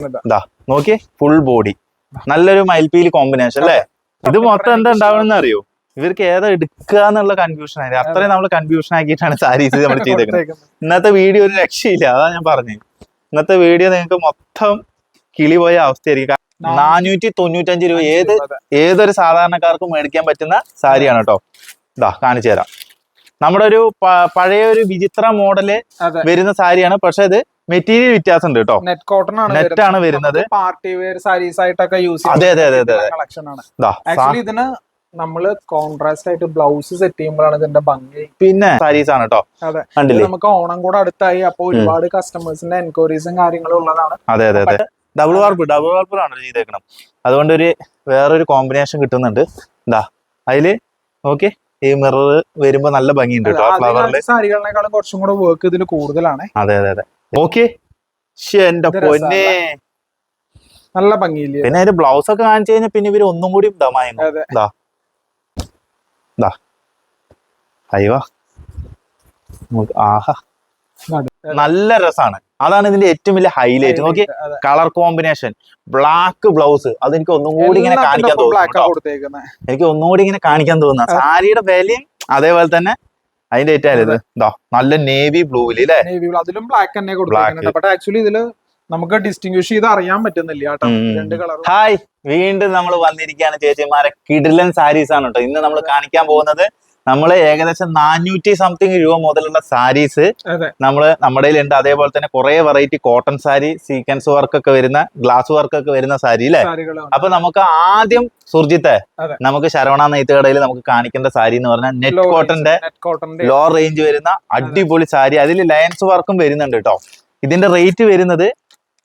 ഇതാ. നോക്കി full body നല്ലൊരു മയിൽപീലി കോമ്പിനേഷൻ അല്ലേ? ഇത് മൊത്തം എന്താ ഉണ്ടാവണമെന്ന് അറിയോ? ഇവർക്ക് ഏതാ എടുക്കുക എന്നുള്ള കൺഫ്യൂഷൻ ആയി അത്രയും നമ്മൾ കൺഫ്യൂഷൻ ആക്കിയിട്ടാണ് സാരീസ് നമ്മൾ ചെയ്തേക്കുന്നത്. ഇന്നത്തെ വീഡിയോ ഒരു രക്ഷയില്ല. അതാ ഞാൻ പറഞ്ഞു. ഇന്നത്തെ വീഡിയോ നിങ്ങൾക്ക് മൊത്തം കിളി പോയ അവസ്ഥയായിരിക്കും. നാനൂറ്റി തൊണ്ണൂറ്റഞ്ച് രൂപ. ഏത് ഏതൊരു സാധാരണക്കാർക്കും മേടിക്കാൻ പറ്റുന്ന സാരിയാണ് കേട്ടോ ഇതാ കാണിച്ചു തരാം. നമ്മുടെ ഒരു പഴയ ഒരു വിചിത്ര മോഡൽ വരുന്ന സാരിയാണ്. പക്ഷെ ഇത് മെറ്റീരിയൽ വ്യത്യാസം ഉണ്ട് കേട്ടോ. നെറ്റ് കോട്ടൺ ആണ് നെറ്റ് ആണ് വരുന്നത്. പാർട്ടി വെയർ സാരീസ് ആയിട്ടൊക്കെ യൂസ് അതെ, അതെ, അതെ, അതെ. കളക്ഷൻ ആണ്. ആക്ച്വലി ഇതിന് നമ്മൾ കോൺട്രാസ്റ്റ് ആയിട്ട് ബ്ലൗസ് സെറ്റ് ചെയ്യുമ്പോഴാണ് ഇതിന്റെ ഭംഗി. പിന്നെ സാരീസ് ആണ് കേട്ടോ. അതെ. നമുക്ക് ഓണം കൂടെ അടുത്തായി അപ്പൊ ഒരുപാട് കസ്റ്റമേഴ്സിന്റെ എൻക്വയറീസും കാര്യങ്ങളും ഉള്ളതാണ്. അതെ അതെ അതെ. ഡബിൾ വാർപ്പ് ഡബിൾ വാർപ്പിലാണ് ചെയ്തേക്കണം അതുകൊണ്ട് ഒരു വേറൊരു കോമ്പിനേഷൻ കിട്ടുന്നുണ്ട്. എന്താ അതിൽ ഓക്കെ ഈ മിറർ വരുമ്പോ നല്ല ഭംഗിയുണ്ട് കേട്ടോ ഫ്ലവറിൽ സാരികളെക്കാളും കുറച്ചും കൂടെ വർക്ക് ഇതിൽ കൂടുതലാണ്. അതെ അതെ അതെ. ഓക്കെ എന്റെ പൊന്നെ. നല്ല ഭംഗിയില്ലേ? പിന്നെ അതിന്റെ ബ്ലൗസ് ഒക്കെ കാണിച്ചു കഴിഞ്ഞാൽ പിന്നെ ഇവർ ഒന്നും കൂടി ഇതാ അയ്യോ ആഹാ. നല്ല രസാണ്. അതാണ് ഇതിന്റെ ഏറ്റവും വലിയ ഹൈലൈറ്റ് നോക്കി. കളർ കോമ്പിനേഷൻ ബ്ലാക്ക് ബ്ലൗസ് അത് എനിക്ക് ഒന്നും കൂടി ഇങ്ങനെ കാണിക്കാൻ തോന്നുന്നു എനിക്ക് ഒന്നും കൂടി ഇങ്ങനെ കാണിക്കാൻ തോന്നുന്നു. സാരിയുടെ വിലയും അതേപോലെ തന്നെ അതിന്റെ ഏറ്റവും ഇത് ഇതാ നല്ല നേവി ബ്ലൂവിൽ അല്ലേ Navy blue. അതിലും ബ്ലാക്ക് തന്നെ കൊടുത്തിട്ടുണ്ട് ബട്ട് ആക്ച്വലി ഇതിൽ നമുക്ക് ഡിസ്റ്റിംഗ്വിഷ് ചെയ്ത് അറിയാൻ പറ്റുന്നില്ല രണ്ട് ഹായ് വീണ്ടും നമ്മൾ വന്നിരിക്കുകയാണ് ചേച്ചിമാരെ. കിഡിലൻ സാരീസ് ആണ് കേട്ടോ. ഇന്ന് നമ്മൾ കാണിക്കാൻ പോകുന്നത് നമ്മൾ ഏകദേശം നാനൂറ്റി സംതിങ് രൂപ മുതലുള്ള സാരീസ് നമ്മൾ നമ്മൾ നമ്മുടെ ഉണ്ട് അതേപോലെ തന്നെ കുറെ variety cotton sari sequins work ഒക്കെ വരുന്ന ഗ്ലാസ് വർക്ക് ഒക്കെ വരുന്ന സാരി അല്ലേ അപ്പൊ നമുക്ക് ആദ്യം സുർജിത്തെ നമുക്ക് ശരവണ നെയ്ത്ത് കടയിൽ നമുക്ക് കാണിക്കേണ്ട സാരി എന്ന് പറഞ്ഞാൽ നെറ്റ് കോട്ടന്റെ നെറ്റ് കോട്ടന്റെ ലോ റേഞ്ച് വരുന്ന അടിപൊളി സാരി അതിൽ ലയൻസ് വർക്കും വരുന്നുണ്ട് കേട്ടോ ഇതിന്റെ റേറ്റ് വരുന്നത്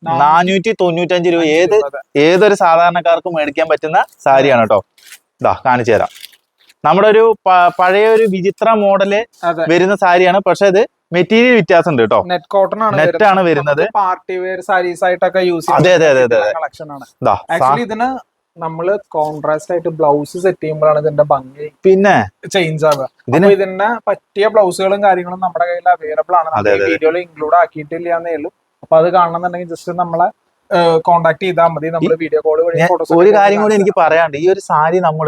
നാനൂറ്റി തൊണ്ണൂറ്റഞ്ച് രൂപ. ഏത് ഏതൊരു സാധാരണക്കാർക്കും മേടിക്കാൻ പറ്റുന്ന സാരിയാണ് കേട്ടോ ഇതാ കാണിച്ചു തരാം. നമ്മുടെ ഒരു പഴയ ഒരു വിചിത്ര മോഡൽ വരുന്ന സാരിയാണ്. പക്ഷെ ഇത് മെറ്റീരിയൽ വ്യത്യാസം ഉണ്ട് കേട്ടോ. നെറ്റ് കോട്ടൺ ആണ് നെറ്റ് ആണ് വരുന്നത്. പാർട്ടി വെയർ സാരീസ് ആയിട്ടൊക്കെ യൂസ് അതെ, അതെ, അതെ, അതെ. കളക്ഷൻ ആണ്. ആക്ച്വലി ഇതിന് നമ്മൾ കോൺട്രാസ്റ്റ് ആയിട്ട് ബ്ലൗസ് സെറ്റ് ചെയ്യുമ്പോഴാണ് ഇതിന്റെ ഭംഗി പിന്നെ? ചേഞ്ച് ആവുക. അപ്പൊ ഇതിന്റെ പറ്റിയ ബ്ലൗസുകളും കാര്യങ്ങളും നമ്മുടെ കയ്യിൽ അവൈലബിൾ ആണ്. വീഡിയോയിൽ ഇൻക്ലൂഡ് ആക്കിയിട്ടില്ല എന്നേ ഉള്ളൂ. അപ്പൊ അത് കാണണമെന്നുണ്ടെങ്കിൽ ജസ്റ്റ് നമ്മളെ കോൺടാക്ട് ചെയ്താൽ മതി. നമ്മൾ വീഡിയോ കോൾ വഴി ഒരു കാര്യം കൂടി എനിക്ക് പറയാണ്ട് ഈ ഒരു സാരി നമ്മൾ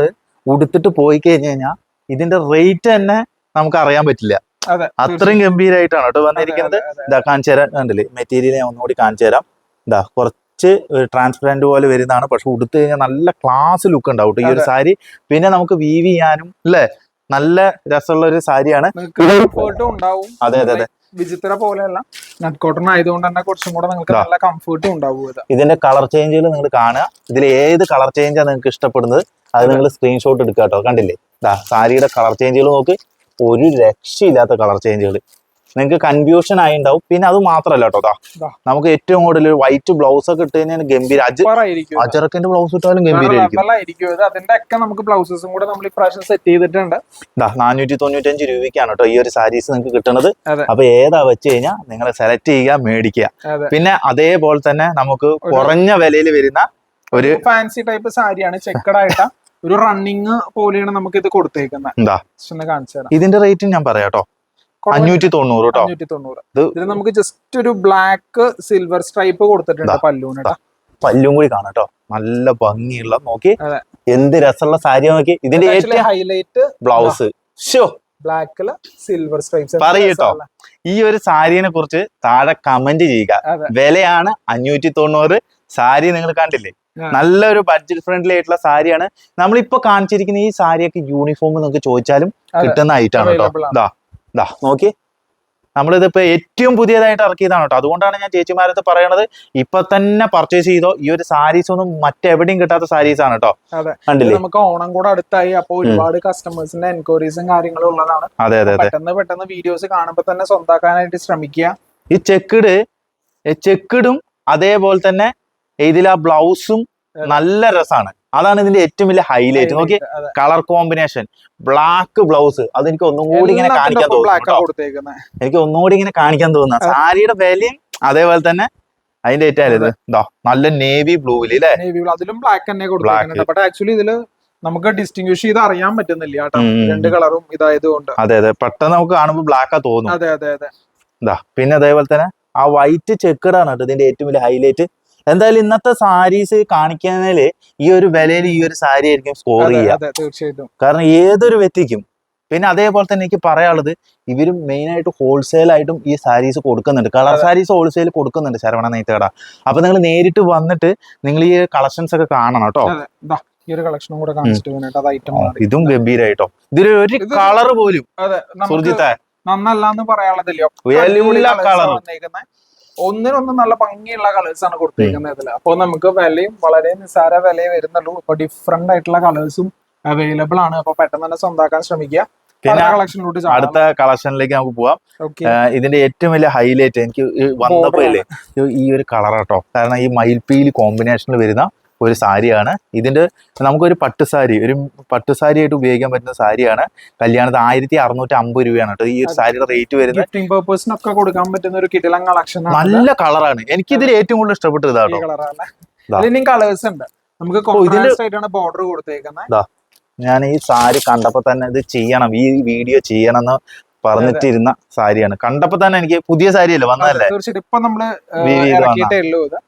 ഉടുത്തിട്ട് പോയി കഴിഞ്ഞു കഴിഞ്ഞാൽ ഇതിന്റെ റേറ്റ് തന്നെ നമുക്ക് അറിയാൻ പറ്റില്ല. അതെ അത്രയും ഗംഭീരമായിട്ടാണ് കേട്ടോ വന്നിരിക്കുന്നത്. ഇതാ കാണിച്ചു തരാം. കണ്ടില്ലേ? മെറ്റീരിയൽ ഞാൻ ഒന്നുകൂടി കാണിച്ചു തരാം. ഇതാ കുറച്ച് ട്രാൻസ്പെറന്റ് പോലെ വരുന്നതാണ്. പക്ഷെ ഉടുത്തു കഴിഞ്ഞാൽ നല്ല ക്ലാസ് ലുക്ക് ഉണ്ടാവും ഈ ഒരു സാരി. പിന്നെ നമുക്ക് വീവ് ചെയ്യാനും അല്ലേ നല്ല രസമുള്ള ഒരു സാരിയാണ്. അതെ അതെ അതെ. വിചിത്ര പോലെയല്ല. നട്ട് കോട്ടൺ ആയതുകൊണ്ട് തന്നെ കുറച്ചും കൂടെ നിങ്ങൾക്ക് നല്ല കംഫർട്ടും ഉണ്ടാവും ഇതിന്റെ കളർ ചേഞ്ചുകൾ നിങ്ങൾ കാണുക. ഇതിൽ ഏത് കളർ ചേഞ്ചാണ് നിങ്ങൾക്ക് ഇഷ്ടപ്പെടുന്നത് അത് നിങ്ങൾ സ്ക്രീൻഷോട്ട് എടുക്കുക കേട്ടോ. കണ്ടില്ലേ? സാരിയുടെ കളർ ചേഞ്ചുകൾ നോക്ക്. ഒരു രക്ഷയില്ലാത്ത കളർ ചേഞ്ചുകൾ നിങ്ങൾക്ക് കൺഫ്യൂഷൻ ആയി ഉണ്ടാവും പിന്നെ അത് മാത്രമല്ല കേട്ടോ. നമുക്ക് ഏറ്റവും കൂടുതൽ വൈറ്റ് ബ്ലൗസ് ഒക്കെ ഇട്ട് കഴിഞ്ഞാൽ ഗംഭീര അജറക്കിന്റെ ബ്ലൗസ് ഇട്ടാലും ഗംഭീര ഗംഭീരമായിരിക്കും അതിന്റെ ഒക്കെ നമുക്ക് ബ്ലൗസസും കൂടെ നമ്മൾ ഇപ്രാവശ്യം സെറ്റ് ചെയ്തിട്ടുണ്ട്. നാനൂറ്റി തൊണ്ണൂറ്റഞ്ച് രൂപയ്ക്കാണ് കേട്ടോ ഈ ഒരു സാരീസ് നിങ്ങൾക്ക് കിട്ടുന്നത്. അപ്പൊ ഏതാ വെച്ച് കഴിഞ്ഞാൽ നിങ്ങൾ സെലക്ട് ചെയ്യുക മേടിക്കുക. പിന്നെ അതേപോലെ തന്നെ നമുക്ക് കുറഞ്ഞ വിലയിൽ വരുന്ന ഒരു ഫാൻസി ടൈപ്പ് സാരിയാണ് ചെക്കഡായിട്ടാ ഒരു റണ്ണിങ് പോലെയാണ് നമുക്ക് ഇത് കൊടുത്തേക്കുന്നത് ഇതിന്റെ റേറ്റും ഞാൻ പറയാട്ടോ കേട്ടോ അഞ്ഞൂറ്റി തൊണ്ണൂറ് കേട്ടോ അഞ്ഞൂറ്റി തൊണ്ണൂറ് ഇത് നമുക്ക് ജസ്റ്റ് ഒരു ബ്ലാക്ക് സിൽവർ സ്ട്രൈപ്പ് കൊടുത്തിട്ടുണ്ട്. പല്ലൂന്. പല്ലും കൂടി കാണാം കേട്ടോ നല്ല ഭംഗിയുള്ള നോക്കി. എന്ത് രസമുള്ള സാരി നോക്കി. ഇതിന്റെ ഏറ്റവും ഹൈലൈറ്റ് ബ്ലൗസ് ഷോ ബ്ലാക്കിൽ സിൽവർ സ്ട്രൈപ്സ് പറയൂട്ടോ ഈ ഒരു സാരിനെ കുറിച്ച് താഴെ കമന്റ് ചെയ്യുക. വിലയാണ് അഞ്ഞൂറ്റി തൊണ്ണൂറ് സാരി നിങ്ങൾ കണ്ടില്ലേ? നല്ലൊരു ബഡ്ജറ്റ് ഫ്രണ്ട്ലി ആയിട്ടുള്ള സാരിയാണ്. നമ്മളിപ്പോ കാണിച്ചിരിക്കുന്ന ഈ സാരിയൊക്കെ യൂണിഫോം നിങ്ങൾക്ക് ചോദിച്ചാലും. കിട്ടുന്ന ഐറ്റാണ് കേട്ടോ Available ദാ നോക്കി. നമ്മളിതിപ്പോ ഏറ്റവും പുതിയതായിട്ട് ഇറക്കിയതാണ് കേട്ടോ. അതുകൊണ്ടാണ് ഞാൻ ചേച്ചിമാരത്ത് പറയണത് ഇപ്പൊ തന്നെ പർച്ചേസ് ചെയ്തോ ഈ ഒരു സാരീസ് ഒന്നും മറ്റെവിടെയും കിട്ടാത്ത സാരീസ് ആണ് കേട്ടോ. നമുക്ക് ഓണം കൂടെ അടുത്തായി അപ്പൊ ഒരുപാട് കസ്റ്റമേഴ്സിന്റെ എൻക്വയറീസും കാര്യങ്ങളും ഉള്ളതാണ്. അതെ അതെ അതെ. പെട്ടെന്ന് പെട്ടെന്ന് വീഡിയോസ് കാണുമ്പോൾ തന്നെ സ്വന്താക്കാനായിട്ട് ശ്രമിക്കുക. ഈ ചെക്കിട് ചെക്കിടും അതേപോലെ തന്നെ ഇതിൽ ആ ബ്ലൗസും നല്ല രസമാണ് അതാണ് ഇതിന്റെ ഏറ്റവും വലിയ ഹൈലൈറ്റ് നോക്കി കളർ കോമ്പിനേഷൻ ബ്ലാക്ക് ബ്ലൗസ് അതെനിക്ക് ഒന്നും കൂടി ഇങ്ങനെ കാണിക്കാൻ തോന്നുന്നു എനിക്ക് ഒന്നും കൂടി ഇങ്ങനെ കാണിക്കാൻ തോന്നുന്നു. സാരിയുടെ വിലയും അതേപോലെ തന്നെ അതിന്റെ ഏറ്റവും ഇത്. ഇതാ നല്ല നേവി ബ്ലൂവിൽ അല്ലേ അതിലും ബ്ലാക്ക് തന്നെ കൊടുത്തിട്ടുണ്ട് ആക്ച്വലി ഇതിൽ നമുക്ക് ഡിസ്റ്റിങ്വിഷ് ചെയ്ത് അറിയാൻ പറ്റുന്നില്ല കേട്ടോ. രണ്ട് കളറും ഇതായതുകൊണ്ട്. അതെ അതെ. പെട്ടെന്ന് നമുക്ക് കാണുമ്പോൾ ബ്ലാക്കാ തോന്നും. അതെ അതെ അതെ. ഇതാ പിന്നെ അതേപോലെ തന്നെ ആ വൈറ്റ് ചെക്കഡാണ് കേട്ടോ ഇതിന്റെ ഏറ്റവും വലിയ ഹൈലൈറ്റ് എന്തായാലും ഇന്നത്തെ സാരീസ് കാണിക്കുന്നതിൽ ഈ ഒരു വിലയിൽ ഈ ഒരു സാരി ആയിരിക്കും സ്കോർ ചെയ്യുക. തീർച്ചയായിട്ടും. കാരണം ഏതൊരു വ്യക്തിക്കും പിന്നെ അതേപോലെ തന്നെ എനിക്ക് പറയാനുള്ളത് ഇവർ മെയിൻ ആയിട്ട് ഹോൾസെയിൽ ആയിട്ടും ഈ സാരീസ് കൊടുക്കുന്നുണ്ട്. കളർ. സാരീസ് ഹോൾസെയിൽ കൊടുക്കുന്നുണ്ട് ശരവണ നെയ്ത്തുകട അപ്പൊ നിങ്ങൾ നേരിട്ട് വന്നിട്ട് നിങ്ങൾ ഈ കളക്ഷൻസ് ഒക്കെ കാണണം കേട്ടോ. ഈ ഒരു കളക്ഷനും കൂടെ കാണിച്ചിട്ട് ഇതും ഗംഭീരായിട്ടോ. ഇതിൽ ഒരു കളർ പോലും നന്നല്ലാന്ന് പറയാനുള്ളതല്ലോ എല്ലാ കളറും ഒന്നിനൊന്നും നല്ല ഭംഗിയുള്ള കളേഴ്സ് ആണ് കൊടുത്തേക്കുന്നത് ഇതിൽ അപ്പൊ നമുക്ക് വിലയും വളരെ നിസ്സാര വിലയെ വരുന്നുള്ളൂ. ഇപ്പൊ ഡിഫറെന്റ് ആയിട്ടുള്ള കളേഴ്സും അവൈലബിൾ ആണ്. അപ്പൊ പെട്ടെന്ന് തന്നെ സ്വന്താക്കാൻ ശ്രമിക്കുക. പിന്നെ അടുത്ത കളക്ഷനിലേക്ക് നമുക്ക് പോവാം. ഇതിന്റെ ഏറ്റവും വലിയ ഹൈലൈറ്റ് എനിക്ക് വന്നപ്പോ ഇല്ലേ ഈ- ഒരു കളർ കേട്ടോ കാരണം ഈ മയിൽപ്പീലി കോമ്പിനേഷനിൽ വരുന്ന ഒരു സാരിയാണ്. ഇതിന്റെ നമുക്കൊരു പട്ടുസാരി ഒരു പട്ടുസാരി ആയിട്ട് ഉപയോഗിക്കാൻ പറ്റുന്ന സാരിയാണ്. കല്യാണത്തിന് ആയിരത്തി അറുന്നൂറ്റി അമ്പത് രൂപയാണ് കേട്ടോ. ഈ ഒരു സാരിയുടെ റേറ്റ് വരുന്നത്. കൊടുക്കാൻ പറ്റുന്ന ഒരു കിടിലം കളക്ഷൻ ആണ്. നല്ല കളറാണ്. എനിക്ക് ഇതിൽ ഏറ്റവും കൂടുതൽ ഇഷ്ടപ്പെട്ടത് ഇതാണോ കളേഴ്സ് ഉണ്ട്. നമുക്ക് ബോർഡർ കൊടുത്തേക്കുന്നത് ഞാൻ ഈ സാരി കണ്ടപ്പോ തന്നെ ഇത് ചെയ്യണം ഈ വീഡിയോ ചെയ്യണം എന്ന് പറഞ്ഞിട്ടിരുന്ന സാരിയാണ്. കണ്ടപ്പോ തന്നെ എനിക്ക് പുതിയ സാരിയല്ലേ വന്നതല്ലേ? ഇത്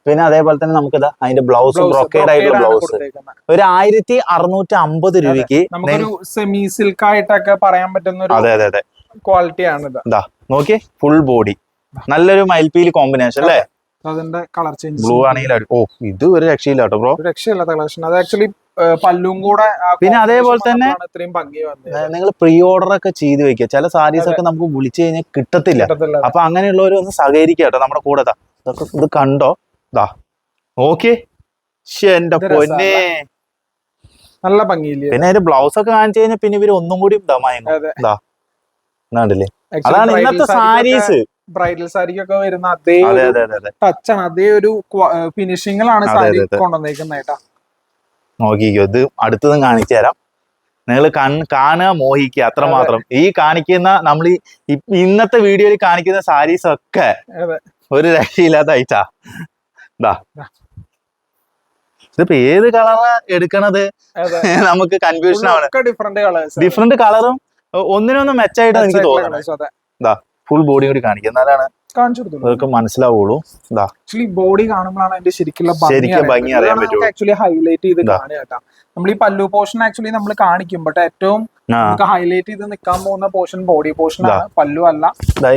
പിന്നെ അതേപോലെ തന്നെ നമുക്ക് അതിന്റെ ബ്ലൗസ് ബ്രോക്കേഡ് ആയിട്ടുള്ള ബ്ലൗസ്. ഒരു ആയിരത്തി അറുന്നൂറ്റി അമ്പത് രൂപയ്ക്ക് സെമി സിൽക്ക് ആയിട്ടൊക്കെ പറയാൻ പറ്റുന്ന അതെ അതെ അതെ. ക്വാളിറ്റി ആണ് ഇതാ. നോക്കി ഫുൾ ബോഡി നല്ലൊരു മൈൽപീൽ കോമ്പിനേഷൻ അല്ലേ? അതിന്റെ കളർ ചേഞ്ച് ബ്ലൂ ആണെങ്കിൽ അടി- ഓ ഇത് ഒരു രക്ഷയില്ല കേട്ടോ ബ്രോ രക്ഷയില്ലാത്ത കളക്ഷൻ അത് ആക്ച്വലി പല്ലും കൂടെ പിന്നെ അതേപോലെ തന്നെ നിങ്ങൾ പ്രീ ഓർഡർ ഒക്കെ ചെയ്ത് വെക്കുക. ചില സാരീസ് ഒക്കെ നമുക്ക് വിളിച്ചു കഴിഞ്ഞാൽ കിട്ടത്തില്ല. അപ്പൊ അങ്ങനെയുള്ളവർ ഒന്ന് സഹകരിക്കുക കേട്ടോ നമ്മുടെ കൂടെ. ഇതൊക്കെ ഇത് കണ്ടോ? ദാ. ഓക്കെ. എന്റെ പൊന്നെ. നല്ല ഭംഗിയില്ലേ പിന്നെ അതിന്റെ ബ്ലൗസ് ഒക്കെ കാണിച്ചു കഴിഞ്ഞാൽ പിന്നെ ഇവർ ഒന്നും കൂടി ഇതാ. കണ്ടില്ലേ? അതാണ് ഇന്നത്തെ സാരീസ്. ബ്രൈഡൽ സാരിക്കൊക്കെ വരുന്ന അതേ ടച്ചാണ് അതേ ഒരു ഫിനിഷിങ്ങിലാണ് സാരി കൊണ്ടുവന്നേക്കുന്നേട്ടാ നോക്കിക്കോ ഇത് അടുത്തതും കാണിച്ചു തരാം. നിങ്ങൾ കൺ കാണുക മോഹിക്കുക അത്രമാത്രം ഈ കാണിക്കുന്ന നമ്മൾ ഈ ഇന്നത്തെ വീഡിയോയിൽ കാണിക്കുന്ന സാരീസ് ഒക്കെ ഒരു രക്ഷയില്ലാത്ത ഐറ്റാ ഇതാ. ഇതിപ്പോ ഏത് കളറാ എടുക്കണത്? നമുക്ക് കൺഫ്യൂഷൻ ആണ്. ഡിഫറെന്റ് കളറും ഒന്നിനൊന്നും മെച്ചായിട്ടാണ് എനിക്ക് തോന്നുന്നു അതെ. ഫുൾ ബോഡി കൂടി കാണിക്കുക എന്നാലാണ് കാണിച്ചു കൊടുത്തു അവർക്ക് മനസ്സിലാവുള്ളൂ ആക്ച്വലി ബോഡി കാണുമ്പോഴാണ് അതിന്റെ ശരിക്കുള്ള ശരിക്കും ഭംഗി അറിയാൻ പറ്റും ആക്ച്വലി ഹൈലൈറ്റ് ചെയ്ത്. കാണുക കേട്ടാ. നമ്മൾ ഈ പല്ലു പോർഷൻ ആക്ച്വലി നമ്മൾ കാണിക്കും. ബട്ട് ഏറ്റവും നമുക്ക് ഹൈലൈറ്റ് ചെയ്ത് നിൽക്കാൻ പോകുന്ന പോർഷൻ ബോഡി പോർഷൻ ആണ് പല്ലു അല്ല.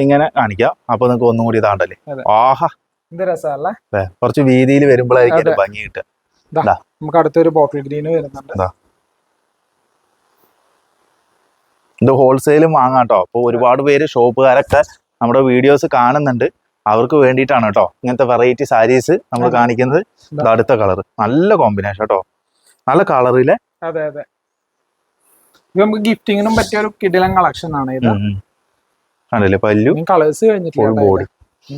ഇങ്ങനെ കാണിക്കാം. അപ്പൊ നിങ്ങൾക്ക് ഒന്നും കൂടി ഇതാണ്ടല്ലേ? ആഹാ. എന്ത് രസമല്ലേ കുറച്ച് വീതിയിൽ വരുമ്പോഴായിരിക്കും. ഭംഗി കിട്ടുക. നമുക്ക് അടുത്തൊരു ബോട്ടിൽ ഗ്രീന് വരുന്നുണ്ട്. ഇത് ഹോൾസെയിലും വാങ്ങാം കേട്ടോ. അപ്പോൾ ഒരുപാട് പേര് ഷോപ്പുകാരൊക്കെ നമ്മുടെ വീഡിയോസ് കാണുന്നുണ്ട്. അവർക്ക് വേണ്ടിയിട്ടാണ് കേട്ടോ ഇങ്ങനത്തെ വെറൈറ്റി സാരീസ് നമ്മൾ കാണിക്കുന്നത്. ഇതാ. അടുത്ത കളർ നല്ല കോമ്പിനേഷൻ കേട്ടോ. നല്ല കളറിലെ അതെ അതെ. ഇത് നമുക്ക് ഗിഫ്റ്റിങ്ങിനും പറ്റിയ ഒരു കിടിലൻ കളക്ഷൻ ആണ് ഇത്. കണ്ടില്ലേ? പല്ലു കളേഴ്സ് കഴിഞ്ഞിട്ടില്ല ബോഡി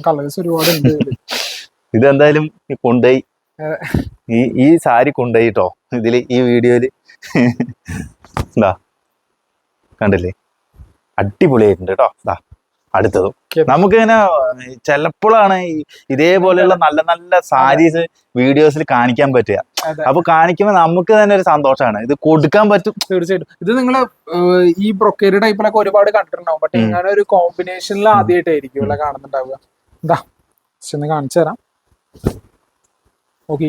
കളേഴ്സ് ഒരുപാട് ഉണ്ട്. ഇതെന്തായാലും ഈ കൊണ്ടുപോയി. ഈ ഈ സാരി കൊണ്ടുപോയി കേട്ടോ. ഇതിൽ ഈ വീഡിയോയിൽ. എന്താ കണ്ടില്ലേ? അടിപൊളിയായിട്ടുണ്ട് കേട്ടോ. ദാ. അടുത്തതും. നമുക്കിങ്ങനെ ചിലപ്പോഴാണ് ഈ ഇതേപോലെയുള്ള നല്ല നല്ല സാരീസ് വീഡിയോസിൽ കാണിക്കാൻ പറ്റുക. അപ്പൊ കാണിക്കുമ്പോൾ നമുക്ക് തന്നെ ഒരു സന്തോഷമാണ് ഇത് കൊടുക്കാൻ പറ്റും. തീർച്ചയായിട്ടും. ഇത് നിങ്ങൾ ഈ ബ്രൊക്കേരി ടൈപ്പിലൊക്കെ ഒരുപാട് കണ്ടിട്ടുണ്ടാവും. ഇങ്ങനെ ഒരു കോമ്പിനേഷനിൽ ആദ്യമായിട്ടായിരിക്കും കാണുന്നുണ്ടാവുക. എന്താ ഒന്ന് കാണിച്ചു തരാം. ഓക്കെ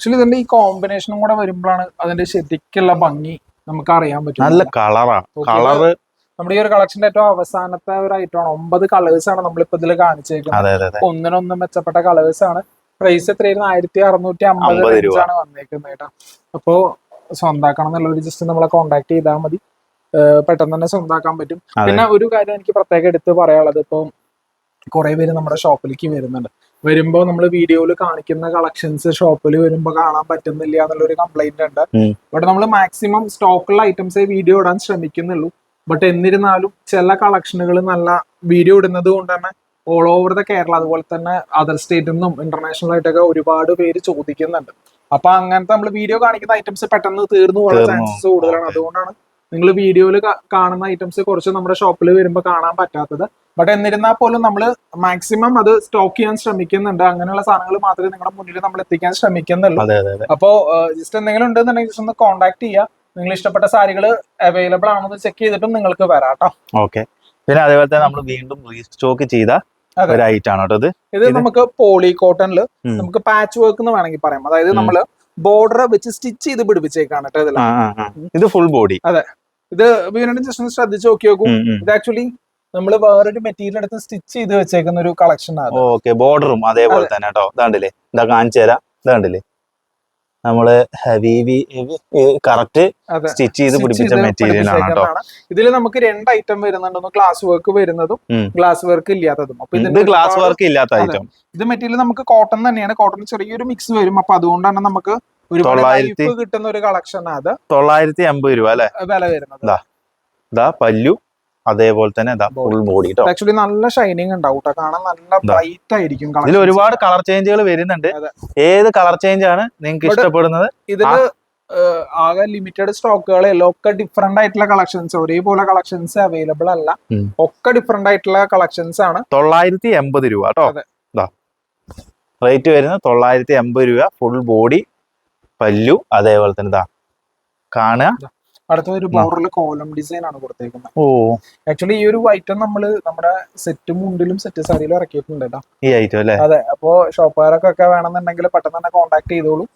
ആക്ച്വലി ഇതിന്റെ ഈ കോമ്പിനേഷനും കൂടെ വരുമ്പോഴാണ് അതിന്റെ ശരിക്കുള്ള ഭംഗി നമുക്ക് അറിയാൻ പറ്റും നല്ല കളറാണ്. കളറ് നമ്മുടെ ഈ ഒരു കളക്ഷന്റെ ഏറ്റവും അവസാനത്തെ ഒരു ഐറ്റമാണ് ഒമ്പത് കളേഴ്സ് ആണ് നമ്മളിപ്പോ ഇതിൽ കാണിച്ചേക്കുന്നത്. ഒന്നിനൊന്ന് മെച്ചപ്പെട്ട കളേഴ്സ് ആണ്. പ്രൈസ് എത്രയായിരുന്നു? ആയിരത്തി അറുന്നൂറ്റി അമ്പത് അമ്പത് രൂപ. വന്നേക്കുന്നത് കേട്ടോ. അപ്പോ സ്വന്താക്കണം എന്നുള്ളൊരു ജസ്റ്റ് നമ്മളെ കോൺടാക്ട് ചെയ്താൽ മതി. പെട്ടെന്ന് തന്നെ സ്വന്താക്കാൻ പറ്റും. പിന്നെ ഒരു കാര്യം എനിക്ക് പ്രത്യേകം എടുത്ത് പറയാനുള്ളത് ഇപ്പൊ കുറെ പേര് നമ്മുടെ ഷോപ്പിലേക്ക് വരുന്നുണ്ട്. വരുമ്പോ നമ്മൾ വീഡിയോയിൽ കാണിക്കുന്ന കളക്ഷൻസ് ഷോപ്പിൽ വരുമ്പോ കാണാൻ പറ്റുന്നില്ല എന്നുള്ളൊരു കംപ്ലൈന്റ് ഉണ്ട്. ബട്ട് നമ്മൾ മാക്സിമം സ്റ്റോക്കുള്ള ഐറ്റംസേ വീഡിയോ ഇടാൻ ശ്രമിക്കുന്നുള്ളൂ. ബട്ട് എന്നിരുന്നാലും ചില കളക്ഷനുകൾ നല്ല വീഡിയോ ഇടുന്നത് കൊണ്ട് തന്നെ ഓൾ ഓവർ ദ കേരള അതുപോലെ തന്നെ അതർ സ്റ്റേറ്റിൽ നിന്നും ഇന്റർനാഷണൽ ആയിട്ടൊക്കെ ഒരുപാട് പേര് ചോദിക്കുന്നുണ്ട്. അപ്പൊ അങ്ങനത്തെ നമ്മൾ വീഡിയോ കാണിക്കുന്ന ഐറ്റംസ് പെട്ടെന്ന് തീർന്നു പോകാൻ ചാൻസസ് കൂടുതലാണ്. അതുകൊണ്ടാണ് നിങ്ങൾ വീഡിയോയിൽ കാണുന്ന ഐറ്റംസ് കുറച്ച് നമ്മുടെ ഷോപ്പിൽ വരുമ്പോൾ കാണാൻ പറ്റാത്തത്. ബട്ട് എന്നിരുന്നാൽ പോലും നമ്മൾ മാക്സിമം അത് സ്റ്റോക്ക് ചെയ്യാൻ ശ്രമിക്കുന്നുണ്ട്. അങ്ങനെയുള്ള സാധനങ്ങൾ മാത്രമേ നിങ്ങളുടെ മുന്നിൽ നമ്മൾ എത്തിക്കാൻ ശ്രമിക്കുന്നുള്ളൂ അപ്പോ ജസ്റ്റ് എന്തെങ്കിലും ഉണ്ടെന്നുണ്ടെങ്കിൽ ജസ്റ്റ് ഒന്ന് കോൺടാക്ട് ചെയ്യുക നിങ്ങൾ ഇഷ്ടപ്പെട്ട സാരികൾ അവൈലബിൾ ആണെന്ന് ചെക്ക് ചെയ്തിട്ടും നിങ്ങൾക്ക് വരാം കേട്ടോ ഓക്കെ പിന്നെ അതേപോലെ തന്നെ നമ്മൾ വീണ്ടും റീസ്റ്റോക്ക് ചെയ്ത ഒരു ഐറ്റം ആണ് കേട്ടോ ഇത്. നമുക്ക് പോളി കോട്ടണിൽ നമുക്ക് പാച്ച് വർക്ക് എന്ന് വേണമെങ്കിൽ പറയാം. അതായത് നമ്മൾ നമ്മൾ ബോർഡർ വെച്ച് സ്റ്റിച്ച് ചെയ്ത് പിടിപ്പിച്ചേക്കാണ് കേട്ടോ ഇതിൽ. ഇത് ഫുൾ ബോഡി അതെ. ഇത് വീണ്ടും ജസ്റ്റ് ഒന്ന് ശ്രദ്ധിച്ച് നോക്കി നോക്കൂ. ഇത് ആക്ച്വലി നമ്മൾ വേറൊരു മെറ്റീരിയൽ എടുത്ത് സ്റ്റിച്ച് ചെയ്ത് വെച്ചേക്കുന്ന ഒരു കളക്ഷൻ ആണ് ഓക്കെ ബോർഡറും അതേപോലെ തന്നെ കേട്ടോ ഇതാണ്ടില്ലേ? ഇതാ കാണിച്ചു തരാം. ഇതാണ്ടില്ലേ? നമ്മൾ കറക്റ്റ് സ്റ്റിച്ച് ചെയ്ത് പിടിപ്പിച്ച മെറ്റീരിയൽ ആണ് കേട്ടോ. ഇതിൽ നമുക്ക് രണ്ട് ഐറ്റം വരുന്നുണ്ട്. ഒന്ന് ഗ്ലാസ് വർക്ക് വരുന്നതും. ഗ്ലാസ് വർക്ക് ഇല്ലാത്തതും. അപ്പൊ ഇത് ഗ്ലാസ് വർക്ക് ഇല്ലാത്ത ഐറ്റം ഇത് മെറ്റീരിയൽ നമുക്ക് കോട്ടൺ തന്നെയാണ്. കോട്ടൺ ചെറിയൊരു മിക്സ് വരും. അപ്പൊ അതുകൊണ്ടാണ് നമുക്ക് ഒരുപാട് തൊള്ളായിരത്തി- കിട്ടുന്ന ഒരു കളക്ഷൻ അത്. തൊള്ളായിരത്തി അമ്പത് രൂപ അല്ലെ? വില വരുന്നത്. പല്ലു. അതേപോലെ തന്നെ ഫുൾ ബോഡി ആക്ച്വലി നല്ല ഷൈനിങ് ഉണ്ടാവും കാണാൻ നല്ല ബ്രൈറ്റ് ആയിരിക്കും ഇതിൽ. ഒരുപാട് കളർ ചേഞ്ചുകൾ വരുന്നുണ്ട്. ഏത് കളർ ചേഞ്ച് ആണ് നിങ്ങൾക്ക് ഇഷ്ടപ്പെടുന്നത്? ഇതിൽ ആകെ ലിമിറ്റഡ് സ്റ്റോക്കുകളെല്ലാം ഒക്കെ ഡിഫറെന്റ് ആയിട്ടുള്ള കളക്ഷൻസ് ഒരേപോലെ കളക്ഷൻസ് അവൈലബിൾ അല്ല. ഒക്കെ ഡിഫറെന്റ് ആയിട്ടുള്ള കളക്ഷൻസ് ആണ്. തൊള്ളായിരത്തി എൺപത് രൂപ കേട്ടോ. റേറ്റ് വരുന്നത് തൊള്ളായിരത്തി എൺപത് രൂപ. ഫുൾ ബോഡി പല്ലു അതേപോലെ തന്നെ ഇതാ. കാണുക. അടുത്ത ഒരു ബോർഡറിൽ കോലം ഡിസൈൻ ആണ് കൊടുത്തേക്കുന്നത്. ഓ. ആക്ച്വലി ഈ ഒരു ഐറ്റം നമ്മൾ നമ്മുടെ സെറ്റ് മുണ്ടിലും സെറ്റ് സാരിയിലും ഇറക്കിയിട്ടുണ്ട് കേട്ടോ. ഈ ഐറ്റം അല്ലേ? അതെ. അപ്പോ ഷോപ്പുകാരൊക്കെ വേണമെന്നുണ്ടെങ്കിൽ പെട്ടെന്ന് തന്നെ കോൺടാക്ട് ചെയ്തോളൂ.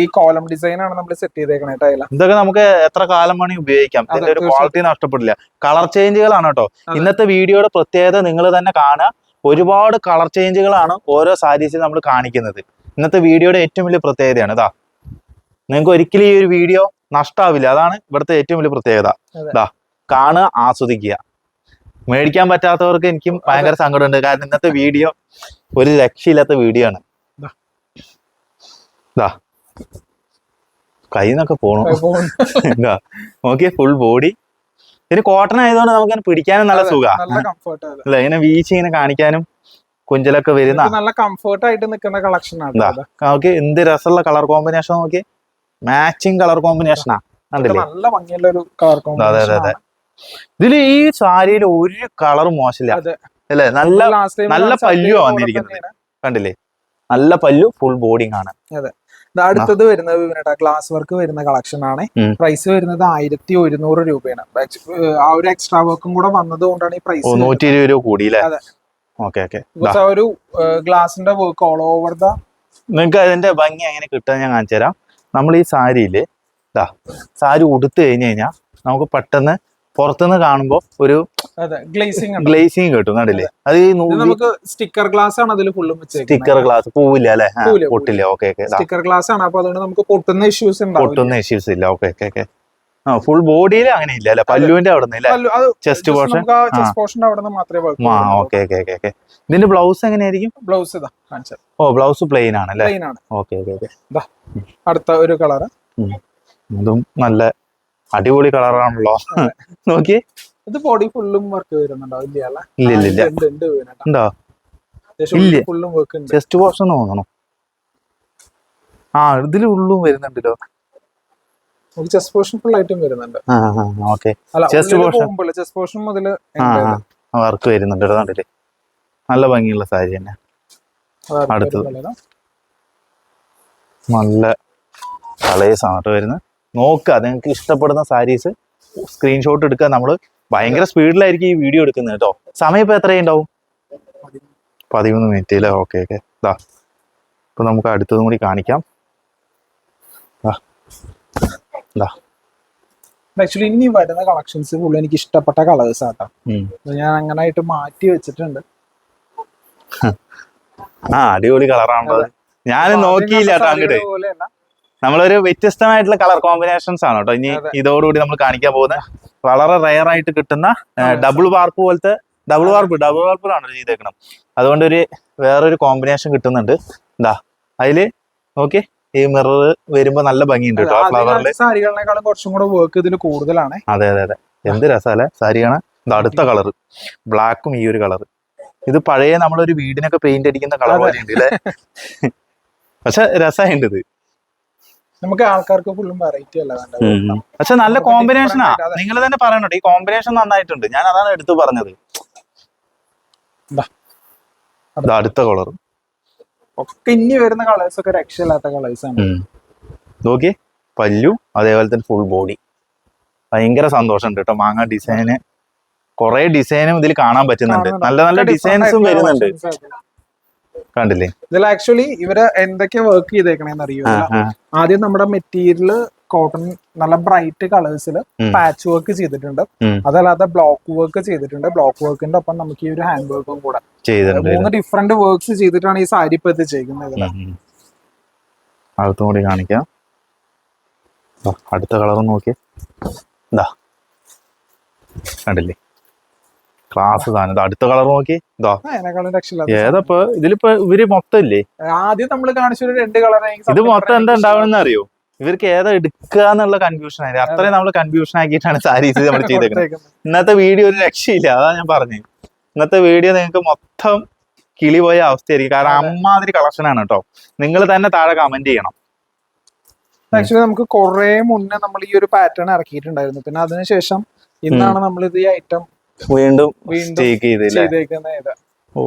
ഈ കോലം ഡിസൈൻ ആണ് നമ്മൾ സെറ്റ് ചെയ്തേക്കണേ ടൈല ഇതൊക്കെ നമുക്ക് എത്ര കാലം വേണി ഉപയോഗിക്കാം. ഇതിന്റെ ഒരു ക്വാളിറ്റി നഷ്ടപ്പെടില്ല. കളർ ചേഞ്ചുകളാണ് കേട്ടോ. ഇന്നത്തെ വീഡിയോയുടെ പ്രത്യേകത നിങ്ങൾ തന്നെ കാണുക. ഒരുപാട് കളർ ചേഞ്ചുകളാണ് ഓരോ സാരീസിൽ നമ്മൾ കാണിക്കുന്നത്. ഇന്നത്തെ വീഡിയോയുടെ ഏറ്റവും വലിയ പ്രത്യേകതയാണ്. ഇതാ നിങ്ങൾക്ക് ഒരിക്കലും ഈ ഒരു വീഡിയോ നഷ്ടാവില്ല. അതാണ് ഇവിടുത്തെ ഏറ്റവും വലിയ പ്രത്യേകത. ഇതാ കാണുക ആസ്വദിക്കുക. മേടിക്കാൻ പറ്റാത്തവർക്ക് എനിക്കും ഭയങ്കര സങ്കടമുണ്ട്. കാരണം ഇന്നത്തെ വീഡിയോ ഒരു രക്ഷയില്ലാത്ത വീഡിയോ ആണ്. ഇതാ കൈ നിന്നൊക്കെ പോണു. ഇതാ നോക്കിയേ ഫുൾ ബോഡി ഇതിന് കോട്ടൺ ആയതുകൊണ്ട് നമുക്ക് പിടിക്കാനും നല്ല സുഖമാണ് അല്ല ഇങ്ങനെ വീശി ഇങ്ങനെ കാണിക്കാനും കുഞ്ചലൊക്കെ വരുന്ന നല്ല കംഫർട്ട് ആയിട്ട് നിൽക്കുന്ന കളക്ഷൻ ആണ്. നോക്കി എന്ത് രസമുള്ള കളർ കോമ്പിനേഷൻ നോക്കി മാച്ചിങ് കളർ കോമ്പിനേഷനാ നല്ല ഭംഗിയുള്ള ഒരു കളർ കോമ്പിനേഷൻ അതെ. ഇതിൽ ഈ സാരിയിൽ ഒരു കളർ മോശമില്ല. അതെ. അല്ലേ? നല്ല നല്ല പല്ലു വന്നിരിക്കുന്നത്. കണ്ടില്ലേ? നല്ല പല്ലു ഫുൾ ബോഡിങ് ആണ്. അടുത്തത് വരുന്നത് വിവരട്ട ഗ്ലാസ് വർക്ക് വരുന്ന കളക്ഷൻ ആണ്. പ്രൈസ് വരുന്നത് ആയിരത്തി ഒരുന്നൂറ് രൂപയാണ്. ആ ഒരു എക്സ്ട്രാ വർക്കും കൂടെ വന്നത് കൊണ്ടാണ് ഈ പ്രൈസ് നൂറ്റി ഇരുപത് രൂപ കൂടി അതെ. ഓക്കെ ഓക്കെ ആ ഒരു ഗ്ലാസിന്റെ വർക്ക് ഓൾ ഓവർ ദ നിങ്ങൾക്ക് അതിന്റെ ഭംഗി എങ്ങനെ കിട്ടാൻ ഞാൻ കാണിച്ചു തരാം നമ്മൾ ഈ സാരിയിൽ ഇതാ സാരി ഉടുത്തു കഴിഞ്ഞു കഴിഞ്ഞാൽ നമുക്ക് പെട്ടെന്ന് പുറത്തുനിന്ന് കാണുമ്പോൾ ഒരു ഉണ്ട്? ഗ്ലേസിങ് കിട്ടും കണ്ടില്ലേ? അത് നമുക്ക് സ്റ്റിക്കർ ഗ്ലാസ് ആണ് അതിൽ ഫുള്ളും സ്റ്റിക്കർ ഗ്ലാസ് പോവില്ല അല്ലെ? പൊട്ടില്ല. ഓക്കെ ഓക്കെ സ്റ്റിക്കർ ഗ്ലാസ് ആണ്. അപ്പൊ അതുകൊണ്ട് നമുക്ക് പൊട്ടുന്ന ഇഷ്യൂസ് ഉണ്ടാവും പൊട്ടുന്ന ഇഷ്യൂസ് ഇല്ല. ഓക്കെ ഓക്കെ ഫുൾ ബോഡിയിൽ അങ്ങനെ ഇല്ല അല്ലെ? പല്ലുവിന്റെ അവിടെ നിന്ന് ചെസ്റ്റ് പോർഷൻ ആ ചെസ്റ്റ് പോർഷന്റെ അവിടെ നിന്ന് മാത്രമേ ആ ഓക്കെ ഓക്കെ ഓക്കെ ഓക്കെ ഇതിന്റെ ബ്ലൗസ് എങ്ങനെയായിരിക്കും? ബ്ലൗസ് ഇതാ കാണിച്ചത്. ഓ ബ്ലൗസ് പ്ലെയിൻ ആണ് അല്ലേ? പ്ലെയിൻ ആണ്. ഓക്കെ ഓക്കെ ഓക്കെ അടുത്ത ഒരു കളർ അതും നല്ല അടിപൊളി കളറാണല്ലോ നോക്കി ഇത് ബോഡി ഫുള്ളും വർക്ക് വരുന്നുണ്ടോ? ഇല്ല ഇല്ല ഉണ്ട്. ഫുള്ളും വർക്ക് ചെസ്റ്റ് പോർഷൻ തോന്നണം? ആ ഇതിൽ ഉള്ളും വരുന്നുണ്ടല്ലോ. നമുക്ക് ചെസ്റ്റ് പോർഷൻ ഫുൾ ആയിട്ടും വരുന്നുണ്ട്. ഓക്കെ അല്ല പോർഷൻ. ചെസ്റ്റ് പോർഷൻ മുതൽ വർക്ക് വരുന്നുണ്ട് കണ്ടില്ലേ? നല്ല ഭംഗിയുള്ള സാരി തന്നെ. അടുത്തത്. നല്ല കളേഴ്സ് ആണ് വരുന്നത് നോക്കുക നിങ്ങൾക്ക് ഇഷ്ടപ്പെടുന്ന സാരീസ് സ്ക്രീൻഷോട്ട് എടുക്കുക നമ്മൾ ഭയങ്കര സ്പീഡിലായിരിക്കും ഈ വീഡിയോ എടുക്കുന്നത് കേട്ടോ. സമയം ഇപ്പൊ എത്രയും ഉണ്ടാവും? പതിമൂന്ന് മിനിറ്റ് അല്ലേ? ഓക്കെ ഓക്കെ ഇതാ ഇപ്പൊ നമുക്ക് അടുത്തതും കൂടി കാണിക്കാം. ദാ. ആക്ച്വലി ഇനി വരുന്ന കളക്ഷൻസ് ഫുൾ എനിക്ക് ഇഷ്ടപ്പെട്ട കളേഴ്സ് ആട്ടോ. ഞാൻ അങ്ങനെ ആയിട്ട് മാറ്റി വെച്ചിട്ടുണ്ട്. ആ അടിപൊളി കളറാണല്ലോ ഞാൻ നോക്കിയില്ല കേട്ടോ അങ്ങോട്ട് നമ്മളൊരു വ്യത്യസ്തമായിട്ടുള്ള കളർ കോമ്പിനേഷൻസ് ആണ് കേട്ടോ. ഇനി. ഇതോടുകൂടി നമ്മൾ കാണിക്കാൻ പോകുന്നത്. വളരെ റയർ ആയിട്ട് കിട്ടുന്ന ഡബിൾ വാർപ്പ് പോലത്തെ ഡബിൾ വാർപ്പ് ഡബിൾ വാർപ്പിലാണ് ചെയ്തേക്കണം അതുകൊണ്ട് ഒരു വേറൊരു കോമ്പിനേഷൻ കിട്ടുന്നുണ്ട്. എന്താ അതിൽ നോക്കി. ഈ മിറർ വരുമ്പോ നല്ല ഭംഗിയുണ്ട് കേട്ടോ ഫ്ലവറിൽ കുറച്ചും കൂടെ വർക്ക് ഇതിൽ കൂടുതലാണ്. അതെ അതെ അതെ. എന്ത് രസമല്ലേ സാരി കാണാൻ. ഇത് അടുത്ത കളർ ബ്ലാക്കും ഈ ഒരു കളർ ഇത് പഴയ നമ്മളൊരു വീടിനൊക്കെ പെയിന്റ് അടിക്കുന്ന കളർ. പോലെ ഉണ്ട് അല്ലേ പക്ഷെ രസമുണ്ട് ഇത്. നമുക്ക് ആൾക്കാർക്ക് ഫുള്ളും വെറൈറ്റി അല്ല പക്ഷെ നല്ല കോമ്പിനേഷനാ. നിങ്ങൾ തന്നെ പറയണുണ്ട്. ഈ കോമ്പിനേഷൻ നന്നായിട്ടുണ്ട്. ഞാൻ അതാണ് എടുത്തു പറഞ്ഞത്. അടുത്ത കളർ ഒക്കെ ഇനി വരുന്ന കളേഴ്സ് ഒക്കെ രക്ഷയില്ലാത്ത കളേഴ്സ് ആണ്. നോക്കി പല്ലു അതേപോലെ തന്നെ ഫുൾ ബോഡി ഭയങ്കര സന്തോഷമുണ്ട് കേട്ടോ. മാങ്ങ ഡിസൈന് കുറെ ഡിസൈനും ഇതിൽ കാണാൻ പറ്റുന്നുണ്ട്. നല്ല നല്ല ഡിസൈൻസ് വരുന്നുണ്ട്. കണ്ടില്ലേ? ഇതിൽ ആക്ച്വലി ഇവർ എന്തൊക്കെ വർക്ക് ചെയ്തേക്കണേന്ന് അറിയോ. ആദ്യം നമ്മുടെ മെറ്റീരിയൽ കോട്ടൺ നല്ല ബ്രൈറ്റ് കളേഴ്സിൽ പാച്ച് വർക്ക് ചെയ്തിട്ടുണ്ട്. അതല്ലാതെ ബ്ലോക്ക് വർക്ക് ചെയ്തിട്ടുണ്ട്. ബ്ലോക്ക് വർക്കിന്റെ ഒപ്പം നമുക്ക് ഈ ഒരു ഹാൻഡ് വർക്കും കൂടെ. മൂന്ന് ഡിഫറെന്റ് വർക്ക്സ് ചെയ്തിട്ടാണ് ഈ സാരി ഇപ്പൊ എത്തിച്ചേക്കുന്നത്. അകത്തും കൂടി കാണിക്കാം. അടുത്ത കളർ നോക്കി ഇതാ കണ്ടില്ലേ? ക്ലാസ് സാധനം. അടുത്ത കളർ നോക്കി. ഇതാ ഏതപ്പോ ഇതിലിപ്പോ ഇവർ മൊത്തം ഇല്ലേ? ആദ്യം നമ്മൾ കാണിച്ച ഒരു രണ്ട് കളർ ഇത് മൊത്തം എന്താ ഉണ്ടാവണമെന്ന് അറിയോ? ഇവർക്ക് ഏതാ എടുക്കുക എന്നുള്ള കൺഫ്യൂഷൻ ആയിരുന്നു അത്രയും നമ്മൾ കൺഫ്യൂഷൻ ആക്കിയിട്ടാണ് സാരീസ് നമ്മൾ ചെയ്തേക്കുന്നത് ഇന്നത്തെ വീഡിയോ ഒരു രക്ഷയില്ല. അതാ ഞാൻ പറഞ്ഞത് ഇന്നത്തെ വീഡിയോ നിങ്ങൾക്ക് മൊത്തം കിളി പോയ അവസ്ഥയായിരിക്കും. കാരണം. അമ്മാതിരി കളക്ഷൻ ആണ് കേട്ടോ. നിങ്ങൾ തന്നെ താഴെ കമന്റ് ചെയ്യണം. ആക്ച്വലി നമുക്ക് കുറെ മുന്നേ നമ്മൾ ഈ ഒരു പാറ്റേൺ ഇറക്കിയിട്ടുണ്ടായിരുന്നു. പിന്നെ അതിനുശേഷം ഇന്നാണ് നമ്മൾ ഇത് ഈ ഐറ്റം വീണ്ടും വീണ്ടും സ്റ്റേക്ക് ചെയ്തില്ലേ ചെയ്തേക്കുന്ന ഇത്. ഓ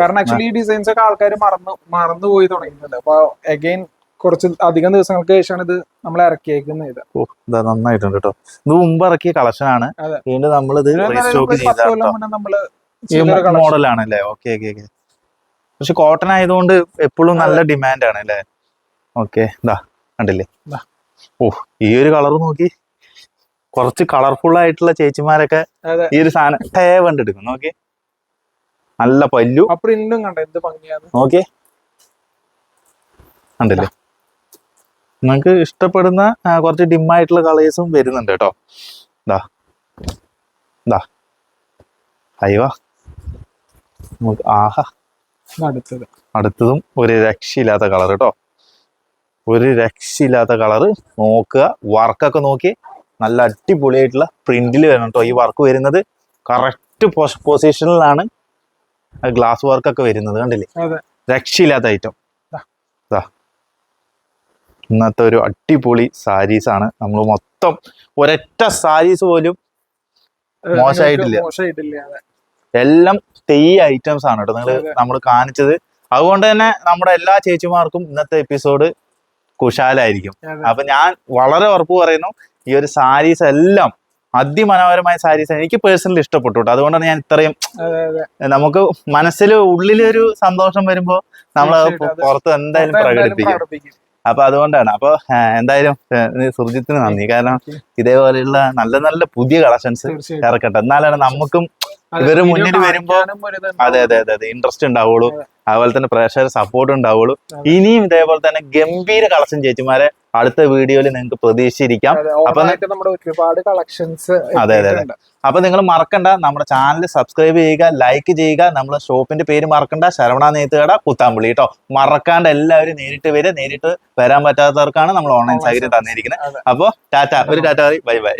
കാരണം ആക്ച്വലി ഈ ഡിസൈൻസ് ഒക്കെ ആൾക്കാർ മറന്നു മറന്നു പോയി തുടങ്ങിയിട്ടുണ്ട്. അപ്പൊ അഗൈൻ കുറച്ച് അധികം ദിവസങ്ങൾക്ക് ശേഷമാണ് ഇത് നമ്മൾ ഇറക്കിയേക്കുന്നത്. ഇത് ഓ ഇതാ നന്നായിട്ടുണ്ട് കേട്ടോ ഇത് മുമ്പ് ഇറക്കിയ കളക്ഷൻ ആണ്. വീണ്ടും നമ്മളിത് റീസ്റ്റോക്ക് ചെയ്ത ചെയ്തൊരു collection. ഓക്കെ ഓക്കെ ഓക്കെ പക്ഷെ കോട്ടൺ ആയതുകൊണ്ട് എപ്പോഴും നല്ല ഡിമാൻഡ് ആണ് അല്ലേ? ഓക്കെ ഇതാ കണ്ടില്ലേ? ഓ ഈ ഒരു കളർ നോക്കി. കുറച്ച് കളർഫുൾ ആയിട്ടുള്ള ചേച്ചിമാരൊക്കെ ഈ ഒരു സാധനം ടേ കണ്ടെടുക്കും നോക്കി. നല്ല പല്ലു. അപ്പൊ പ്രിന്റും കണ്ട? എന്ത് ഭംഗിയാണ് നോക്കി. കണ്ടില്ലേ? നിങ്ങൾക്ക് ഇഷ്ടപ്പെടുന്ന കുറച്ച് ഡിമ്മായിട്ടുള്ള കളേഴ്സും വരുന്നുണ്ട് കേട്ടോ. ഇതാ ദാ. അയ്യോ. നമുക്ക് ആഹാ. അടുത്തത്. അടുത്തതും ഒരു രക്ഷയില്ലാത്ത കളർ കേട്ടോ. ഒരു രക്ഷയില്ലാത്ത കളർ നോക്കുക. വർക്കൊക്കെ നോക്കി നല്ല അടിപൊളിയായിട്ടുള്ള പ്രിന്റിൽ വരണം കേട്ടോ. ഈ വർക്ക് വരുന്നത് കറക്റ്റ് പൊസിഷനിലാണ് ഗ്ലാസ് വർക്കൊക്കെ വരുന്നത് കണ്ടില്ലേ? രക്ഷയില്ലാത്ത ഐറ്റം ദാ. ദാ. ഇന്നത്തെ ഒരു അടിപൊളി സാരീസ് ആണ്. നമ്മൾ മൊത്തം ഒരൊറ്റ സാരീസ് പോലും മോശമായിട്ടില്ല. എല്ലാം തെയ്യ ഐറ്റംസ് ആണ് കേട്ടോ നിങ്ങൾ നമ്മൾ കാണിച്ചത്. അതുകൊണ്ട് തന്നെ നമ്മുടെ എല്ലാ ചേച്ചിമാർക്കും ഇന്നത്തെ എപ്പിസോഡ് കുശാലായിരിക്കും. അപ്പൊ ഞാൻ വളരെ ഉറപ്പ് പറയുന്നു ഈ ഒരു സാരീസ് എല്ലാം അതിമനോഹരമായ സാരീസ് എനിക്ക് പേഴ്സണലി ഇഷ്ടപ്പെട്ടു കേട്ടോ. അതുകൊണ്ടാണ് ഞാൻ ഇത്രയും നമുക്ക് മനസ്സിൽ ഉള്ളിലൊരു സന്തോഷം വരുമ്പോ നമ്മൾ പുറത്ത് എന്തായാലും പ്രകടിപ്പിക്കും. അപ്പൊ അതുകൊണ്ടാണ്. അപ്പൊ എന്തായാലും സുർജിത്തിന് നന്ദി. കാരണം ഇതേപോലെയുള്ള നല്ല നല്ല പുതിയ കളക്ഷൻസ് ഇറക്കട്ടെ. എന്നാലാണ് നമുക്കും ഇവർ മുന്നിൽ വരുമ്പോ അതെ അതെ അതെ അതെ ഇൻട്രസ്റ്റ് ഉണ്ടാവുള്ളൂ. അതെ. അതുപോലെ തന്നെ പ്രേക്ഷകർ സപ്പോർട്ട് ഉണ്ടാവുള്ളൂ. ഇനിയും ഇതേപോലെ തന്നെ ഗംഭീര കളക്ഷൻ ചേച്ചിമാരെ അടുത്ത വീഡിയോയിൽ നിങ്ങൾക്ക് പ്രതീക്ഷിച്ചിരിക്കാം. അപ്പൊ ഒരുപാട് കളക്ഷൻസ് അതെ, അതെ. അതെ. അപ്പൊ നിങ്ങൾ മറക്കണ്ട നമ്മുടെ ചാനൽ സബ്സ്ക്രൈബ് ചെയ്യുക ലൈക്ക് ചെയ്യുക നമ്മുടെ ഷോപ്പിന്റെ പേര് മറക്കണ്ട ശരവണ നെയ്ത്തുകട കുത്താമ്പുള്ളി കേട്ടോ മറക്കാണ്ട് എല്ലാവരും നേരിട്ട് വരിക നേരിട്ട് വരാൻ പറ്റാത്തവർക്കാണ് നമ്മൾ ഓൺലൈൻ സൗകര്യം തന്നിരിക്കുന്നത്. അപ്പോൾ അപ്പോ ടാറ്റ ഒരു ടാറ്റ ബൈ ബൈ.